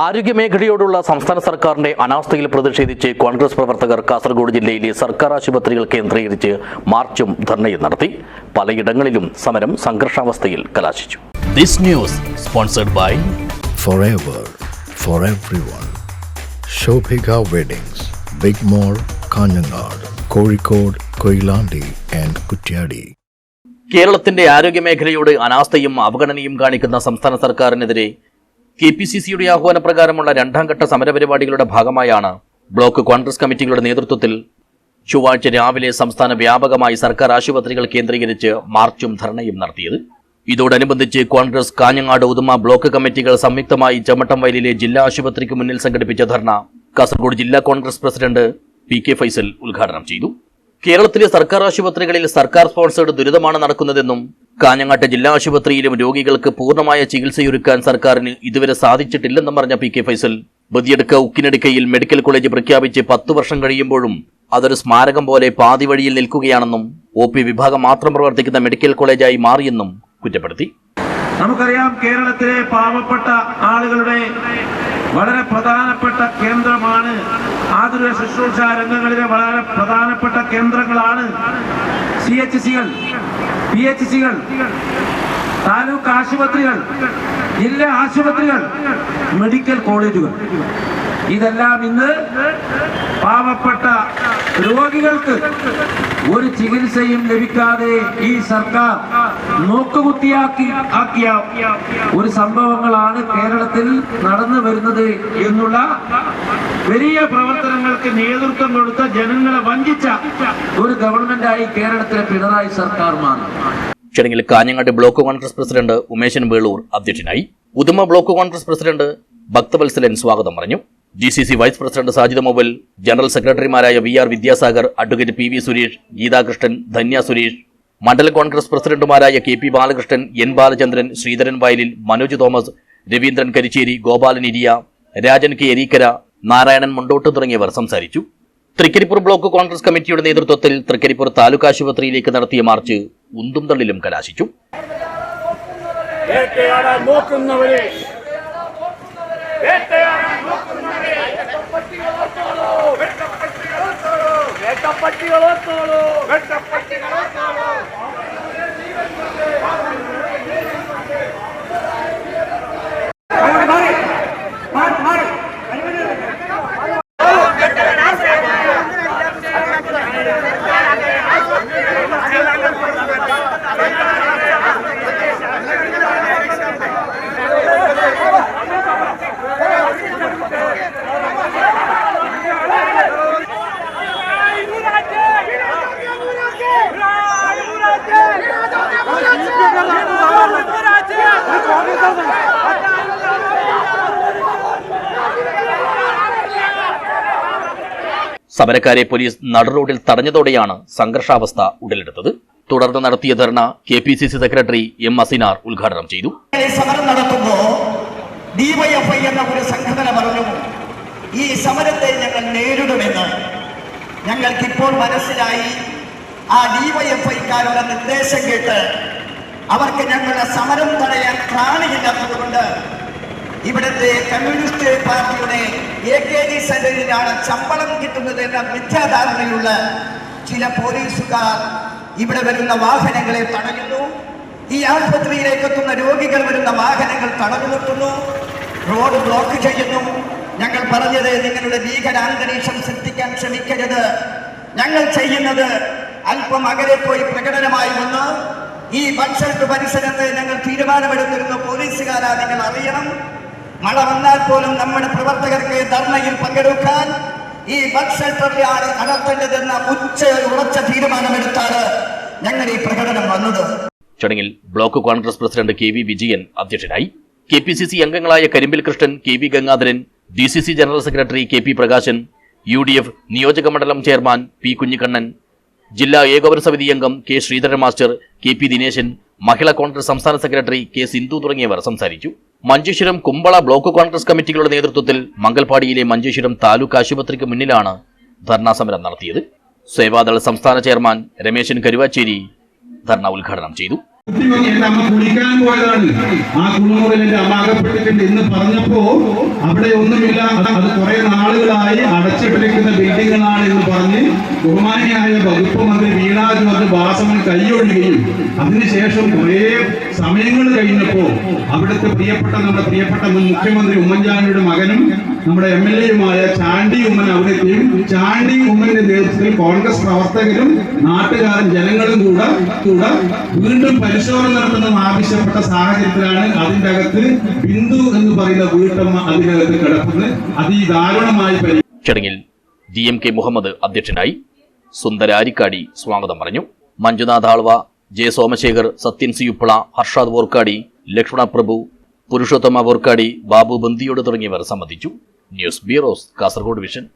ആരോഗ്യമേഖലയോടുള്ള സംസ്ഥാന സർക്കാരിന്റെ അനാസ്ഥയിൽ പ്രതിഷേധിച്ച് കോൺഗ്രസ് പ്രവർത്തകർ കാസർഗോഡ് ജില്ലയിലെ സർക്കാർ ആശുപത്രികൾ കേന്ദ്രീകരിച്ച് മാർച്ചും ധർണയും നടത്തി. പലയിടങ്ങളിലും സമരം സംഘർഷാവസ്ഥയിൽ കലാശിച്ചു. This news sponsored by forever for everyone. Shobhika Weddings, Big mall Kanhangad Kozhikode Koilandi and Kuttiadi കേരളത്തിന്റെ ആരോഗ്യമേഖലയോട് അനാസ്ഥയും അവഗണനയും കാണിക്കുന്ന സംസ്ഥാന സർക്കാരിനെതിരെ കെ പി സി സിയുടെ ആഹ്വാനപ്രകാരമുള്ള രണ്ടാം ഘട്ട സമരപരിപാടികളുടെ ഭാഗമായാണ് ബ്ലോക്ക് കോൺഗ്രസ് കമ്മിറ്റികളുടെ നേതൃത്വത്തിൽ ചൊവ്വാഴ്ച രാവിലെ സംസ്ഥാന വ്യാപകമായി സർക്കാർ ആശുപത്രികൾ കേന്ദ്രീകരിച്ച് മാർച്ചും ധർണയും നടത്തിയത്. ഇതോടനുബന്ധിച്ച് കോൺഗ്രസ് കാഞ്ഞങ്ങാട് ഉദുമ ബ്ലോക്ക് കമ്മിറ്റികൾ സംയുക്തമായി ചമ്മട്ടം വയലിലെ ജില്ലാ ആശുപത്രിക്ക് മുന്നിൽ സംഘടിപ്പിച്ച ധർണ കാസർഗോഡ് ജില്ലാ Congress president P K Faisal ഉദ്ഘാടനം ചെയ്തു. കേരളത്തിലെ സർക്കാർ ആശുപത്രികളിൽ സർക്കാർ സ്പോൺസേഡ് ദുരിതമാണ് നടക്കുന്നതെന്നും കാഞ്ഞങ്ങാട്ട് ജില്ലാ ആശുപത്രിയിലും രോഗികൾക്ക് പൂർണമായ ചികിത്സയൊരുക്കാൻ സർക്കാരിന് ഇതുവരെ സാധിച്ചിട്ടില്ലെന്നും പറഞ്ഞ പി കെ ഫൈസൽ. ബദിയെടുക്ക ഉക്കിനടുക്കയിൽ മെഡിക്കൽ കോളേജ് പ്രഖ്യാപിച്ച് പത്തു വർഷം കഴിയുമ്പോഴും അതൊരു സ്മാരകം പോലെ പാതി വഴിയിൽ നിൽക്കുകയാണെന്നും ഒ പി വിഭാഗം മാത്രം പ്രവർത്തിക്കുന്ന മെഡിക്കൽ കോളേജായി മാറിയെന്നും കുറ്റപ്പെടുത്തി. നമുക്കറിയാം കേരളത്തിലെ പാവപ്പെട്ട ആളുകളുടെ വളരെ പ്രധാനപ്പെട്ട കേന്ദ്രമാണ്. ആതുര ശുശ്രൂഷ രംഗങ്ങളിലെ വളരെ പ്രധാനപ്പെട്ട കേന്ദ്രങ്ങളാണ് സി എച്ച് സികൾ പി എച്ച് സികൾ താലൂക്ക് ആശുപത്രികൾ ജില്ലാ ആശുപത്രികൾ മെഡിക്കൽ കോളേജുകൾ. ഇതെല്ലാം ഇന്ന് പാവപ്പെട്ട രോഗികൾക്ക് ഒരു ചികിത്സയും ലഭിക്കാതെ ഈ സർക്കാർ നോക്കുകുത്തിയാക്കി ആക്കിയ ഒരു സംഭവങ്ങളാണ് കേരളത്തിൽ നടന്നു വരുന്നത് എന്നുള്ള വലിയ പ്രവർത്തനങ്ങൾക്ക് നേതൃത്വം കൊടുത്ത ജനങ്ങളെ വഞ്ചിച്ച ഒരു ഗവൺമെന്റായി കേരളത്തിലെ പിണറായി സർക്കാർ മാറി. ചടങ്ങിൽ കാഞ്ഞങ്ങാട് ബ്ലോക്ക് കോൺഗ്രസ് പ്രസിഡന്റ് ഉമേശൻ വേളൂർ അധ്യക്ഷനായി. ഉദുമ ബ്ലോക്ക് കോൺഗ്രസ് പ്രസിഡന്റ് ഭക്തവത്സലൻ സ്വാഗതം പറഞ്ഞു. G C C vice president Sajid mobile general സെക്രട്ടറിമാരായ V R Vidyasagar advocate P V Suresh Geethakrishnan Dhanya Suresh മണ്ഡല കോൺഗ്രസ് പ്രസിഡന്റുമാരായ K P Balakrishnan N Balachandran Sreedharan Vayalil Manoj Thomas Raveendran Karicheri Gopalan Iriya Rajan K Ereekkara Narayanan Mundottu തുടങ്ങിയവർ സംസാരിച്ചു. Trikaripur block Congress കമ്മിറ്റിയുടെ നേതൃത്വത്തിൽ തൃക്കരിപ്പൂർ താലൂക്ക് ആശുപത്രിയിലേക്ക് നടത്തിയ March ഉന്തും തള്ളിലും കലാശിച്ചു. നോക്കുന്നവരെ. பட்டிகளோ தோலோ வெட்ட സമരക്കാരെ പോലീസ് നടുറോഡിൽ തടഞ്ഞതോടെയാണ് സംഘർഷാവസ്ഥ ഉടലെടുത്തത്. തുടർന്ന് നടത്തിയ dharna K P C C secretary M Asinar ഉദ്ഘാടനം ചെയ്തു. സമരം നടത്തുമ്പോ ഡിവൈഎഫ്ഐ എന്ന ഒരു സംഘടന പറഞ്ഞു ഈ സമരത്തെ ഞങ്ങൾ നേരിടുമെന്ന്. ഞങ്ങൾക്കിപ്പോൾ മനസ്സിലായി ആ ഡിവൈഎഫ്ഐക്കാരുടെ നിർദ്ദേശം കേട്ട് അവർക്ക് ഞങ്ങളുടെ സമരം തടയാൻ പ്രാണിയില്ലാത്തതുകൊണ്ട് ഇവിടുത്തെ കമ്മ്യൂണിസ്റ്റ് പാർട്ടിയുടെ എ കെ ജി സെന്ററിലാണ് ശമ്പളം കിട്ടുന്നത് എന്ന മിഥ്യാധാരണയുള്ള ചില പോലീസുകാർ ഇവിടെ വരുന്ന വാഹനങ്ങളെ തടയുന്നു. ഈ ആശുപത്രിയിലേക്ക് എത്തുന്ന രോഗികൾ വരുന്ന വാഹനങ്ങൾ തടഞ്ഞു നിർത്തുന്നു. റോഡ് ബ്ലോക്ക് ചെയ്യുന്നു. ഞങ്ങൾ പറഞ്ഞത് നിങ്ങളുടെ ഭീകരാന്തരീക്ഷം സൃഷ്ടിക്കാൻ ശ്രമിക്കരുത്. ഞങ്ങൾ ചെയ്യുന്നത് അല്പം അകലെ പോയി പ്രകടനമായി വന്ന് ഈ ഭക്ഷണ പരിസരത്ത് ഞങ്ങൾ തീരുമാനമെടുത്തിരുന്ന. പോലീസുകാരാ നിങ്ങൾ അറിയണം. മഴ വന്നാൽ പോലും നമ്മുടെ പ്രവർത്തകർക്ക് ധർമ്മയിൽ പങ്കെടുക്കാൻ ഈ ബസ് നടത്തേണ്ടതെന്ന ഉച്ച ഉറച്ച തീരുമാനമെടുത്താണ് ഞങ്ങൾ ഈ പ്രകടനം വന്നത്. ചടങ്ങിൽ block Congress president K V Vijayan അധ്യക്ഷനായി കെ പി സി സി അംഗങ്ങളായ Karimbil Krishnan K V Gangadharan D C C general secretary K P Prakashan U D F നിയോജക മണ്ഡലം ചെയർമാൻ പി കുഞ്ഞിക്കണ്ണൻ ജില്ലാ ഏകോപന സമിതി അംഗം K Sreedharan master K P Dineshan Mahila Congress സംസ്ഥാന secretary K Sindhu തുടങ്ങിയവർ സംസാരിച്ചു. മഞ്ചേശ്വരം കുമ്പള ബ്ലോക്ക് കോൺഗ്രസ് കമ്മിറ്റികളുടെ നേതൃത്വത്തിൽ മംഗൽപാടിയിലെ മഞ്ചേശ്വരം താലൂക്ക് ആശുപത്രിക്ക് മുന്നിലാണ് ധർണാ സമരം നടത്തിയത്. സേവാദൾ സംസ്ഥാന ചെയർമാൻ രമേശൻ കരുവാച്ചേരി ധർണ ഉദ്ഘാടനം ചെയ്തു. എന്റെ അമ്മ കുളിക്കാൻ പോയതാണ്. ആ കുളിമുറിൽ എന്റെ അമ്മ അകപ്പെട്ടിട്ടുണ്ട്. എന്ന് പറഞ്ഞപ്പോ അവിടെ ഒന്നുമില്ല. അത് കുറെ നാളുകളായി അടച്ചിട്ടിരിക്കുന്ന ബിൽഡിങ്ങുകളാണ് എന്ന് പറഞ്ഞ് ബഹുമാനിയായ വകുപ്പ് മന്ത്രി വീണാജ് മന്ത്രി വാസവൻ കൈയൊഴുകയും അതിനുശേഷം കുറെ സമയങ്ങൾ കഴിഞ്ഞപ്പോ അവിടുത്തെ പ്രിയപ്പെട്ട നമ്മുടെ പ്രിയപ്പെട്ട മുൻ മുഖ്യമന്ത്രി ഉമ്മൻചാണ്ടിയുടെ മകനും നമ്മുടെ എം എൽ എയുമായ ചാണ്ടി ഉമ്മൻ അവിടെ എത്തിയും ചാണ്ടി ഉമ്മന്റെ നേതൃത്വത്തിൽ കോൺഗ്രസ് പ്രവർത്തകരും നാട്ടുകാരും ജനങ്ങളും കൂടെ കൂടെ വീണ്ടും പരിശോധന നടത്തുന്ന ആവശ്യപ്പെട്ട സാഹചര്യത്തിലാണ് അതിന്റെ അകത്ത് ബിന്ദു എന്ന് പറയുന്ന വീട്ടമ്മ അതിനകത്ത് കിടക്കുന്നത്. അതിദാരുണമായി ദാരുണമായി ചടങ്ങിൽ ഡി എം കെ മുഹമ്മദ് അധ്യക്ഷനായി സുന്ദരാരിക്കാടി സ്വാഗതം പറഞ്ഞു. മഞ്ജുനാഥ് ആൾവ ജെ സോമശേഖർ സത്യൻ സിയുപ്പിള ഹർഷാദ് വോർക്കാടി ലക്ഷ്മണ പ്രഭു പുരുഷോത്തമ വോർക്കാടി ബാബു ബന്ദിയോട് തുടങ്ങിയവർ സംബന്ധിച്ചു. News bureaus Kasaragod vision.